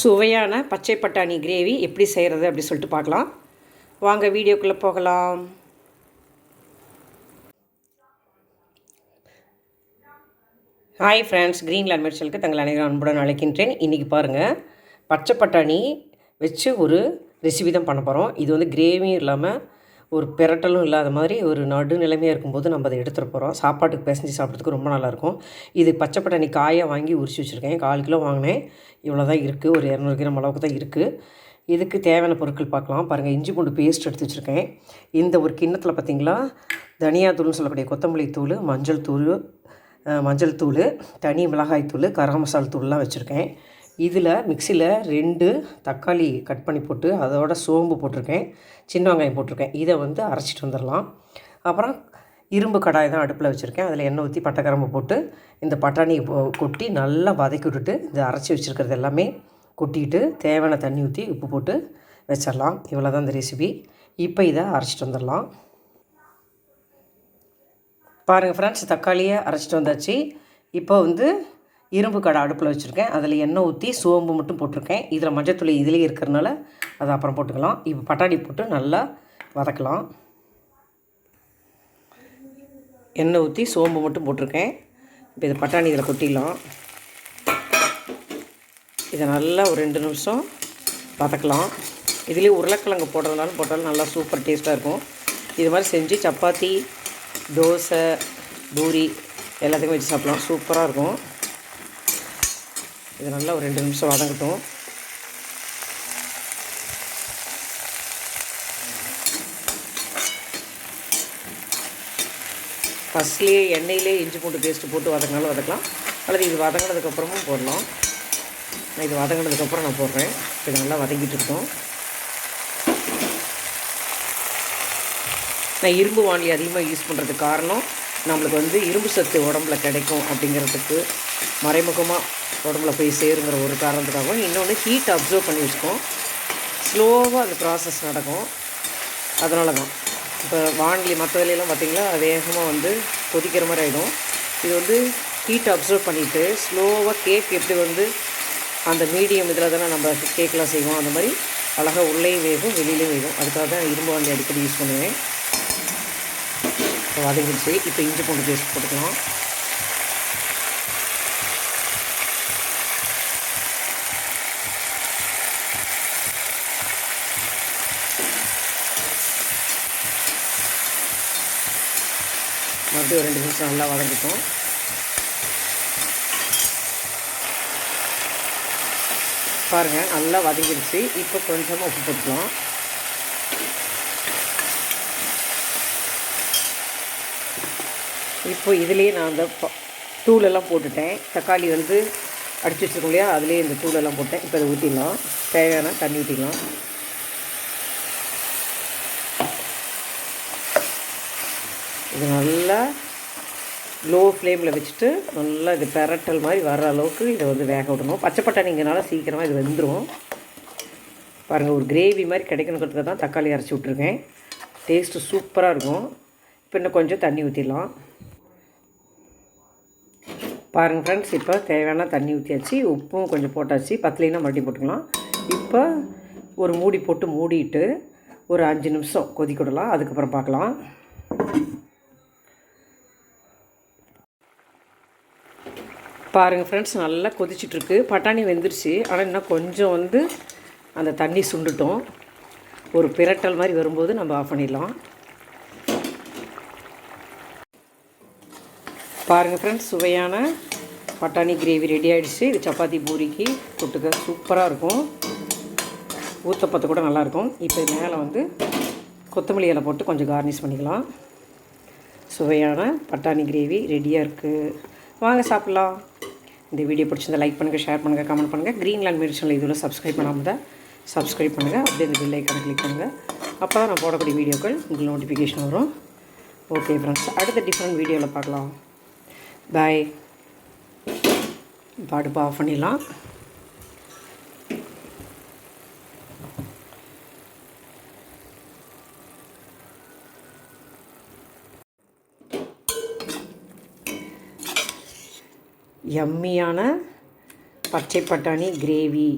சுவையான பச்சை பட்டாணி கிரேவி எப்படி செய்கிறது அப்படி சொல்லிட்டு பார்க்கலாம். வாங்க வீடியோக்குள்ளே போகலாம். ஹாய் ஃப்ரெண்ட்ஸ் க்ரீன் லேண்ட் தங்கள் அனைவரும் அன்புடன் அழைக்கின்றேன். இன்றைக்கி பாருங்கள் பச்சை பட்டாணி வச்சு ஒரு ரெசிபி தான் பண்ண போகிறோம் இது வந்து கிரேவியும் இல்லாமல் ஒரு பிரட்டலும் இல்லாத மாதிரி ஒரு நடுநிலைமையாக இருக்கும்போது நம்ம அதை எடுத்துகிட்டு போகிறோம் சாப்பாட்டுக்கு பிசைஞ்சு சாப்பிட்றதுக்கு ரொம்ப நல்லாயிருக்கும் இது பச்சை பட்டாணி காயாக வாங்கி உரிச்சு வச்சுருக்கேன். கால் கிலோ வாங்கினேன். இவ்வளோ தான் இருக்குது ஒரு இரநூறு கிராம் அளவுக்கு தான் இருக்குது இதுக்கு தேவையான பொருட்கள் பார்க்கலாம். பாருங்கள் இஞ்சி பூண்டு பேஸ்ட் எடுத்து வச்சுருக்கேன். இந்த ஒரு கிண்ணத்தில் பார்த்திங்களா தனியாத்தூள்னு சொல்லக்கூடிய கொத்தமல்லி தூள் மஞ்சள் தூள் மஞ்சள் தூள் தனி மிளகாய் தூள் கரம் மசால் தூள்லாம் வச்சுருக்கேன். இதில் மிக்சியில் ரெண்டு தக்காளி கட் பண்ணி போட்டு அதோட சோம்பு போட்டிருக்கேன் சின்ன வெங்காயம் போட்டிருக்கேன். இதை வந்து அரைச்சிட்டு வந்துடலாம். அப்புறம் இரும்பு கடாய் தான் அடுப்பில் வச்சுருக்கேன். அதில் எண்ணெய் ஊற்றி பட்டை போட்டு இந்த பட்டாணியை போ- கொட்டி நல்லா வதக்கி விட்டுட்டு இந்த அரைச்சி வச்சுருக்கிறது எல்லாமே கொட்டிட்டு தேவையான தண்ணி ஊற்றி உப்பு போட்டு வச்சிடலாம். இவ்வளோ தான் இந்த ரெசிபி இப்போ இதை அரைச்சிட்டு வந்துடலாம். பாருங்கள் ஃப்ரெண்ட்ஸ் தக்காளியை அரைச்சிட்டு வந்தாச்சு. இப்போ வந்து இரும்பு கடை அடுப்பில் வச்சுருக்கேன். அதில் எண்ணெய் ஊற்றி சோம்பு மட்டும் போட்டிருக்கேன். இதில் மஞ்சத்தூள் இதுலேயே இருக்கிறனால அதை அப்புறம் போட்டுக்கலாம். இப்போ பட்டாணி போட்டு நல்லா வதக்கலாம். எண்ணெய் ஊற்றி சோம்பு மட்டும் போட்டிருக்கேன். இப்போ இதை பட்டாணி இதில் கொட்டிடலாம். இதை நல்லா ஒரு ரெண்டு நிமிஷம் வதக்கலாம். இதுலேயே உருளைக்கிழங்கு போடுறதுனாலும் போட்டாலும் நல்லா சூப்பர் டேஸ்ட்டாக இருக்கும். இது மாதிரி செஞ்சு சப்பாத்தி தோசை பூரி எல்லாத்துக்கும் வச்சு சாப்பிட்லாம். சூப்பராக இருக்கும். இது நல்லா ஒரு ரெண்டு நிமிஷம் வதங்கட்டும். ஃபஸ்ட்லேயே எண்ணெயிலே இஞ்சி பூண்டு பேஸ்ட்டு போட்டு வதங்கினாலும் வதக்கலாம். அல்லது இது வதங்கினதுக்கப்புறமும் போடலாம். நான் இது வதங்கினதுக்கப்புறம் நான் போடுறேன். இது நல்லா வதங்கிட்டு இருக்கோம் நான் இரும்பு வாணி அதிகமாக யூஸ் பண்ணுறதுக்கு காரணம் நம்மளுக்கு வந்து இரும்பு சத்து உடம்புல கிடைக்கும் அப்படிங்கிறதுக்கு மறைமுகமாக உடம்புல போய் சேருங்கிற ஒரு காரணத்துக்காகவும் இன்னொன்று ஹீட் அப்சர்வ் பண்ணி வச்சுக்கோம் ஸ்லோவாக அந்த ப்ராசஸ் நடக்கும். அதனால தான் இப்போ வானிலை மற்ற வேலையெல்லாம் பார்த்திங்களா வேகமாக வந்து கொதிக்கிற மாதிரி ஆகிடும் இது வந்து ஹீட் அப்சர்வ் பண்ணிவிட்டு ஸ்லோவாக கேக் எப்படி வந்து அந்த மீடியம் இதில் தானே நம்ம கேக்கெலாம் செய்வோம். அந்த மாதிரி அழகாக உள்ளேயும் வேகும் வெளியிலையும் வேகும். அதுக்காக தான் இரும்பு வாண்டி அடிக்கடி யூஸ் பண்ணுவேன். இப்போ வதங்கிடுச்சு இப்போ இஞ்சி பூண்டு பேஸ்ட் போட்டுக்கலாம். மறுபடியும் ஒரு ரெண்டு நிமிஷம் நல்லா வதங்கிட்டோம் பாருங்கள் நல்லா வதங்கிடுச்சு. இப்போ கொஞ்சமாக உப்பு போட்டுக்கலாம். இப்போ இதுலேயே நான் அந்த தூளெல்லாம் போட்டுட்டேன். தக்காளி வந்து அடிச்சு வச்சுருக்கோம் இல்லையா? அதுலேயே இந்த தூளெல்லாம் போட்டேன். இப்போ அதை ஊற்றிடலாம் தேவையான தண்ணி ஊற்றிக்கலாம் இது நல்லா லோ ஃப்ளேமில் வச்சுட்டு நல்லா இது பெரட்டல் மாதிரி வர அளவுக்கு இதை வந்து வேக விடணும். பச்சை பட்டாணிங்கனால சீக்கிரமாக இது வெந்துடும் பாருங்கள் ஒரு கிரேவி மாதிரி கிடைக்கணுங்கிறதுக்கு தான் தக்காளி அரைச்சி விட்ருக்கேன் டேஸ்ட்டு சூப்பராக இருக்கும். இப்போ இன்னும் கொஞ்சம் தண்ணி ஊற்றிடலாம் பாருங்கள் ஃப்ரெண்ட்ஸ் இப்போ தேவையான தண்ணி ஊற்றியாச்சு உப்பும் கொஞ்சம் போட்டாச்சு. பத்தலைன்னா மட்டி போட்டுக்கலாம். இப்போ ஒரு மூடி போட்டு மூடிட்டு ஒரு அஞ்சு நிமிஷம் கொதிக்க விடலாம். அதுக்கப்புறம் பார்க்கலாம். பாருங்கள் ஃப்ரெண்ட்ஸ் நல்லா கொதிச்சிட்ருக்கு. பட்டாணி வெந்துருச்சு. ஆனால் இன்னும் கொஞ்சம் வந்து அந்த தண்ணி சுண்டுட்டோம். ஒரு பிரட்டல் மாதிரி வரும்போது நம்ம ஆஃப் பண்ணிடலாம். பாருங்கள் ஃப்ரெண்ட்ஸ் சுவையான பட்டாணி கிரேவி ரெடி ஆகிடுச்சு இது சப்பாத்தி பூரிக்கு தொட்டுக்க சூப்பராக இருக்கும். ஊத்தப்பத்து கூட நல்லாயிருக்கும் இப்போ மேலே வந்து கொத்தமல்லி இலை போட்டு கொஞ்சம் கார்னிஷ் பண்ணிக்கலாம். சுவையான பட்டாணி கிரேவி ரெடியாக இருக்குது வாங்க சாப்பிட்லாம். இந்த வீடியோ பிடிச்சிருந்தா லைக் பண்ணுங்கள் ஷேர் பண்ணுங்கள் கமெண்ட் பண்ணுங்கள் க்ரீன்லேண்ட் மெடிசனில் இதுவரை சப்ஸ்கிரைப் பண்ணாமல் தான் சப்ஸ்கிரைப் பண்ணுங்கள் அப்படியே இந்த பெல் ஐக்கானை கிளிக் பண்ணுங்கள் அப்போ தான் நான் போடக்கூடிய வீடியோக்கள் உங்களுக்கு நோட்டிஃபிகேஷன் வரும். ஓகே ஃப்ரெண்ட்ஸ் அடுத்த டிஃப்ரெண்ட் வீடியோவில் பார்க்கலாம். பாய் பாடுப்பா ஆஃப் பண்ணிடலாம். யம்மியான பச்சை பட்டாணி கிரேவி